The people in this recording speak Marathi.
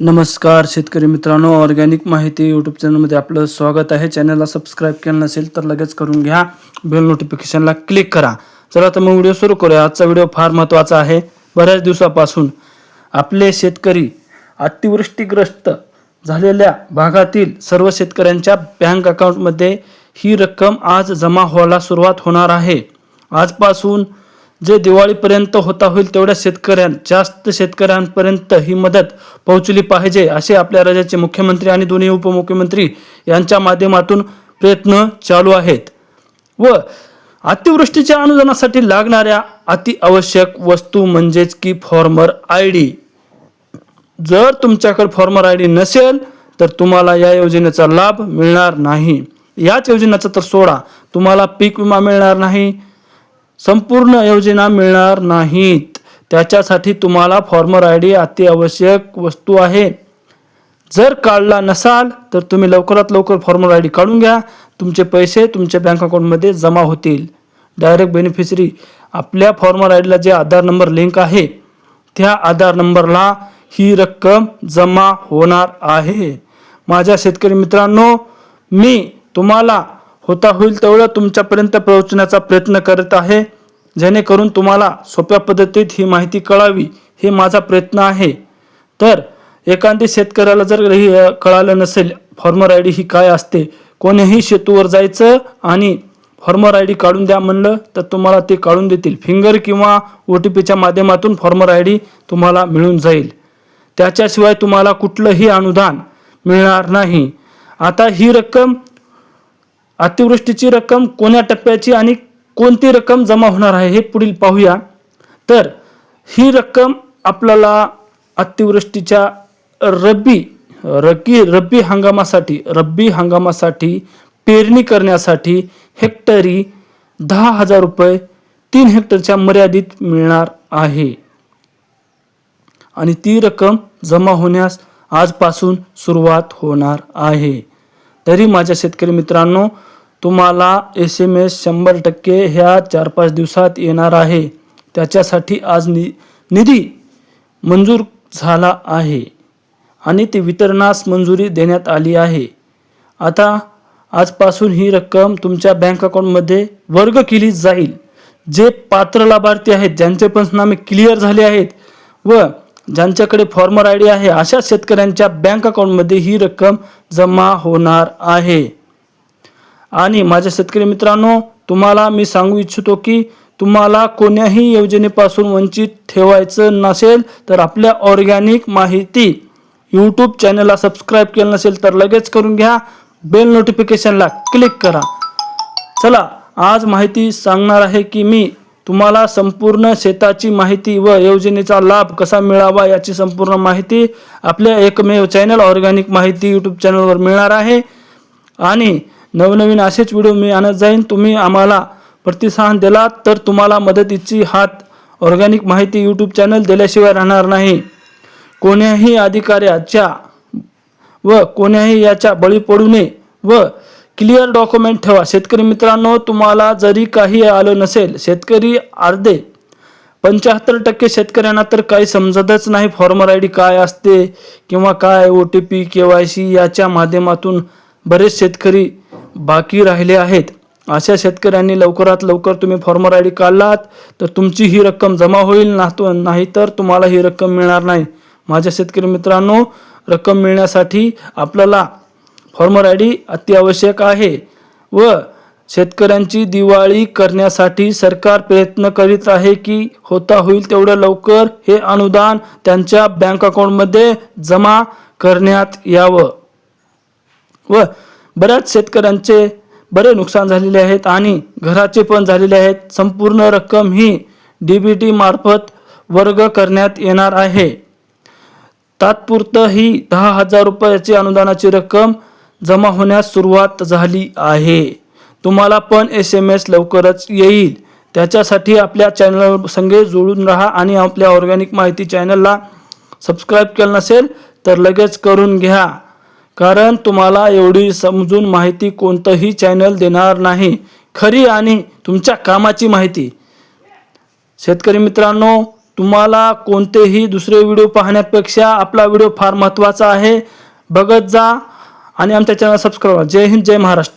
नमस्कार शेतकरी मित्रांनो. ऑर्गॅनिक माहिती यूट्यूब चॅनलमध्ये आपलं स्वागत आहे. चॅनलला सबस्क्राईब केलं नसेल तर लगेच करून घ्या. बेल नोटिफिकेशनला क्लिक करा. चला तर मग व्हिडिओ सुरू करूया. आजचा व्हिडिओ फार महत्त्वाचा आहे. बऱ्याच दिवसापासून आपले शेतकरी अतिवृष्टीग्रस्त झालेल्या भागातील सर्व शेतकऱ्यांच्या बँक अकाउंटमध्ये ही रक्कम आज जमा व्हायला सुरुवात होणार आहे. आजपासून जे दिवाळीपर्यंत होता होईल तेवढ्या शेतकऱ्यां जास्त शेतकऱ्यांपर्यंत ही मदत पोहोचली पाहिजे असे आपल्या राज्याचे मुख्यमंत्री आणि दोन्ही उपमुख्यमंत्री यांच्या माध्यमातून प्रयत्न चालू आहेत. व अतिवृष्टीच्या अनुदानासाठी लागणाऱ्या अति आवश्यक वस्तू म्हणजेच की फॉर्मर आय डी. जर तुमच्याकडे फॉर्मर आय डी नसेल तर तुम्हाला या योजनेचा लाभ मिळणार नाही. याच योजनेचा तर सोडा तुम्हाला पीक विमा मिळणार नाही संपूर्ण योजना मिळणार नाहीत. त्याच्यासाठी तुम्हाला फॉर्मर आय डी अतिआवश्यक वस्तू आहे. जर काढला नसाल तर तुम्ही लवकरात लवकर फॉर्मर आय डी काढून घ्या. तुमचे पैसे तुमच्या बँक अकाउंटमध्ये जमा होतील. डायरेक्ट बेनिफिशरी आपल्या फॉर्मर आय डीला जे आधार नंबर लिंक आहे त्या आधार नंबरला ही रक्कम जमा होणार आहे. माझ्या शेतकरी मित्रांनो मी तुम्हाला होता होईल तेवढं तुमच्यापर्यंत पोहोचण्याचा प्रयत्न करत आहे. जेणेकरून तुम्हाला सोप्या पद्धतीत ही माहिती कळावी हे माझा प्रयत्न आहे. तर एखादी शेतकऱ्याला जर ही कळालं नसेल फॉर्मर आय डी ही काय असते कोणीही शेतूवर जायचं आणि फॉर्मर आय डी काढून द्या म्हणलं तर तुम्हाला ते काढून देतील. फिंगर किंवा ओ टी पीच्या माध्यमातून फॉर्मर आय डी तुम्हाला मिळून जाईल. त्याच्याशिवाय तुम्हाला कुठलंही अनुदान मिळणार नाही. आता ही रक्कम अतिवृष्टीची रक्कम कोण्या टप्प्याची आणि कोणती रक्कम जमा होणार आहे हे पुढील पाहूया. तर ही रक्कम आपल्याला अतिवृष्टीच्या रब्बी रब्बी रब्बी हंगामासाठी रब्बी हंगामासाठी पेरणी करण्यासाठी हेक्टरी दहा हजार रुपये तीन हेक्टरच्या मर्यादित मिळणार आहे. आणि ती रक्कम जमा होण्यास आजपासून सुरुवात होणार आहे. तरी माझ्या शेतकरी मित्रांनो तुम्हाला एस एम एस शंभर टक्के ह्या चार पाच दिवसात येणार आहे. त्याच्यासाठी आज नि निधी मंजूर झाला आहे आणि ते वितरणास मंजुरी देण्यात आली आहे. आता आजपासून ही रक्कम तुमच्या बँक अकाउंटमध्ये वर्ग केली जाईल. जे पात्र लाभार्थी आहेत ज्यांचे पंचनामे क्लिअर झाले आहेत व ज्यांच्याकडे फॉर्मर आय डी आहे अशा शेतकऱ्यांच्या बँक अकाउंटमध्ये ही रक्कम जमा होणार आहे. आणि माझ्या शेतकरी मित्रांनो तुम्हाला मी सांगू इच्छितो की तुम्हाला कोण्याही योजनेपासून वंचित ठेवायचं नसेल तर आपल्या ऑर्गॅनिक माहिती यूट्यूब चॅनलला सबस्क्राईब केलं नसेल तर लगेच करून घ्या. बेल नोटिफिकेशनला क्लिक करा. चला आज माहिती सांगणार आहे की मी तुम्हाला संपूर्ण शेताची माहिती व योजनेचा लाभ कसा मिळावा याची संपूर्ण माहिती आपल्या एकमेव चॅनल ऑर्गॅनिक माहिती यूट्यूब चॅनलवर मिळणार आहे. आणि नवनवीन असेच व्हिडिओ मी आणत जाईन. तुम्ही आम्हाला प्रतिसाद दिला तर तुम्हाला मदतीची हात ऑर्गॅनिक माहिती यूट्यूब चॅनल दिल्याशिवाय राहणार नाही. कोण्याही अधिकाऱ्याच्या व कोण्याही याच्या बळी पडू नये व क्लिअर डॉक्युमेंट ठेवा. शेतकरी मित्रांनो तुम्हाला जरी काही आलं नसेल शेतकरी अर्धे पंच्याहत्तर टक्के शेतकऱ्यांना तर काही समजतच नाही फॉर्मर आय डी काय असते किंवा काय O T P K Y C याच्या माध्यमातून बरेच शेतकरी बाकी राहिले आहेत. अशा शेतकऱ्यांनी लवकरात लवकर तुम्ही फॉर्मर आय डी काढलात तर तुमची ही रक्कम जमा होईल ना नाही तर तुम्हाला ही रक्कम मिळणार नाही. माझ्या शेतकरी मित्रांनो रक्कम मिळण्यासाठी आपल्याला फॉर्मर आय डी अत्यावश्यक आहे व शेतकऱ्यांची दिवाळी करण्यासाठी सरकार प्रयत्न करीत आहे की होता होईल तेवढं लवकर हे अनुदान त्यांच्या बँक अकाउंटमध्ये जमा करण्यात यावं. व बऱ्याच शेतकऱ्यांचे बरे नुकसान झालेले आहेत आणि घराचे पण झालेले आहेत. संपूर्ण रक्कम ही डी बी टी मार्फत वर्ग करण्यात येणार आहे. तात्पुरतं ही दहा हजार रुपयाची अनुदानाची रक्कम जमा होण्यास सुरुवात झाली आहे. तुम्हाला पण एस एम एस लवकरच येईल. त्याच्यासाठी आपल्या चॅनल संगे जुळून राहा आणि आपल्या ऑर्गॅनिक माहिती चॅनलला सबस्क्राईब केलं नसेल तर लगेच करून घ्या. कारण तुम्हाला एवढी समजून माहिती कोणतंही चॅनल देणार नाही. खरी आणि तुमच्या कामाची माहिती. शेतकरी मित्रांनो तुम्हाला कोणतेही दुसरे व्हिडिओ पाहण्यापेक्षा आपला व्हिडिओ फार महत्त्वाचा आहे. बघत जा आणि आमच्या चॅनल सबस्क्राईब जय हिंद जय महाराष्ट्र.